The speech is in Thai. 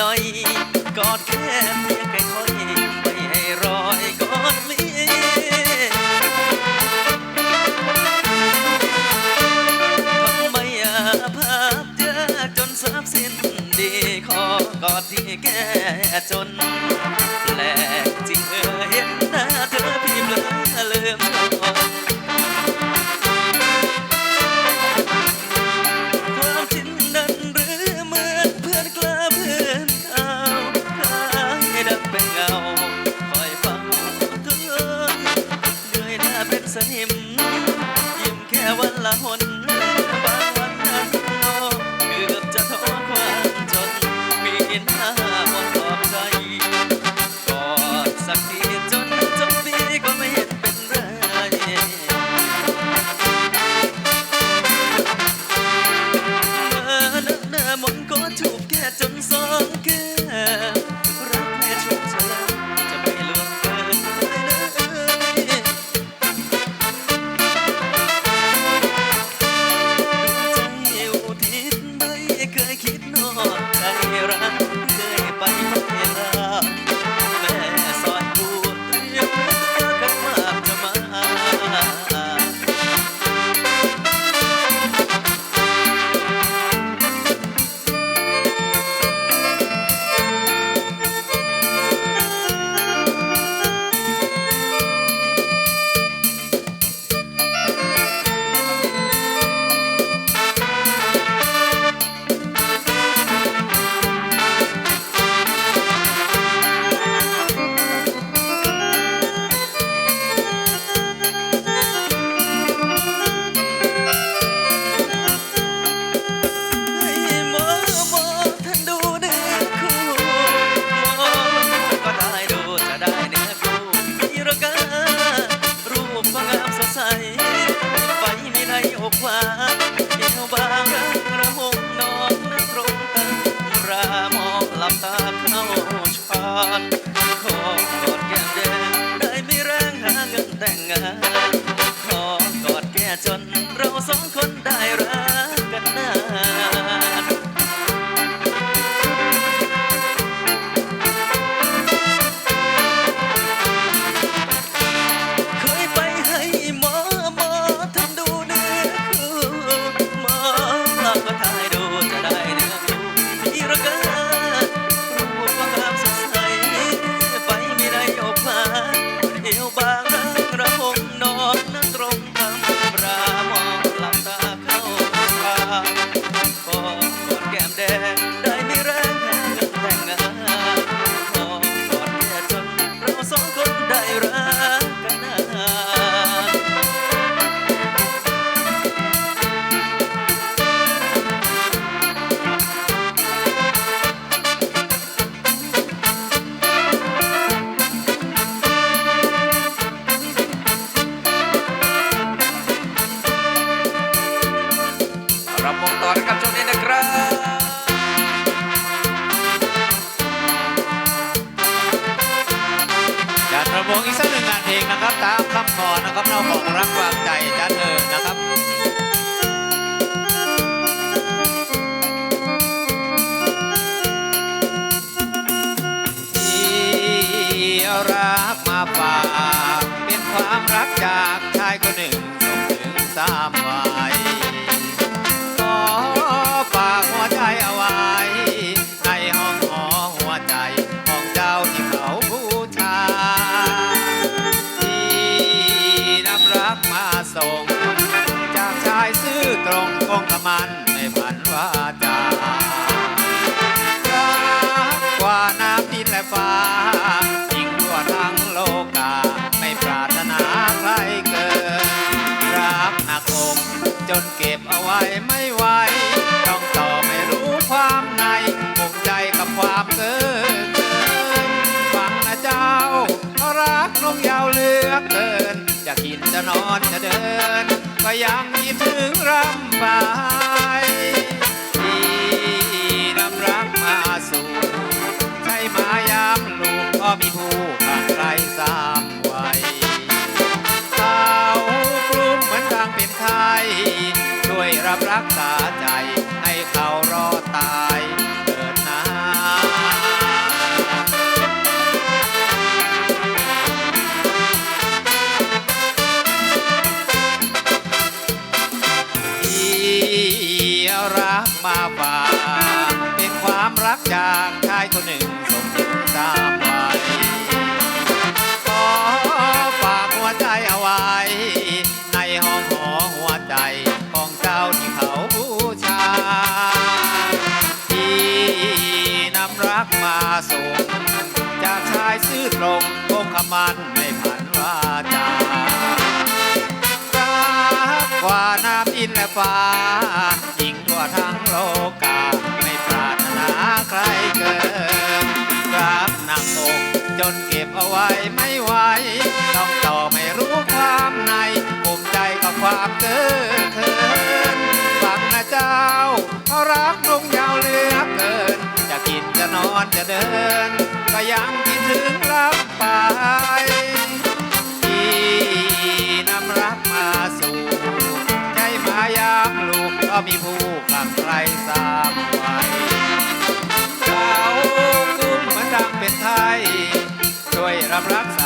หอย กอดแค่เพียงค่อยไม่ให้รอยกอดลีทำไมอาภาพเยอะจนสับสิ้นดีขอกอดที่แก่จน แปลกจริงเออเห็นหน้าเธอพี่เบลอเลืม ละหน ผงอีกสักหนึ่งงานเพลงนะครับ ตามคำขอนะครับเราของรักวางใจจันเออนะครับรักมาฝากเป็นความรักจากชายคนหนึ่งส่งถึงสาม จนเก็บเอาไว้ไม่ไหวต้องต่อไม่รู้ความในภูมิใจกับความเกินฟังนะเจ้ารักนกยาวเลือกเกินจะกินจะนอนจะเดิน ก็ยังยิ้มถึงรำบา ช่วยรับรักษาใจให้เขารอตาย เกิด ตรงคงคำมันไม่ผันวาจารักกว่าน้ำดินและฟ้ายิ่งทั่วทั้งโลกา ไม่ปรารถนาใครเกินรักหนักอกจนเก็บเอาไว้ไม่ไหวต้องต่อไม่รู้ความในภูมิใจกับความเกินเคินฟังนะเจ้าเขารักลุงยาวเหลือเกิน จะกินจะนอนจะเดิน ก็ยัง มีผู้กลับใครสามไว้เขากุ้มมันดังเป็นไทย ช่วยรับรัก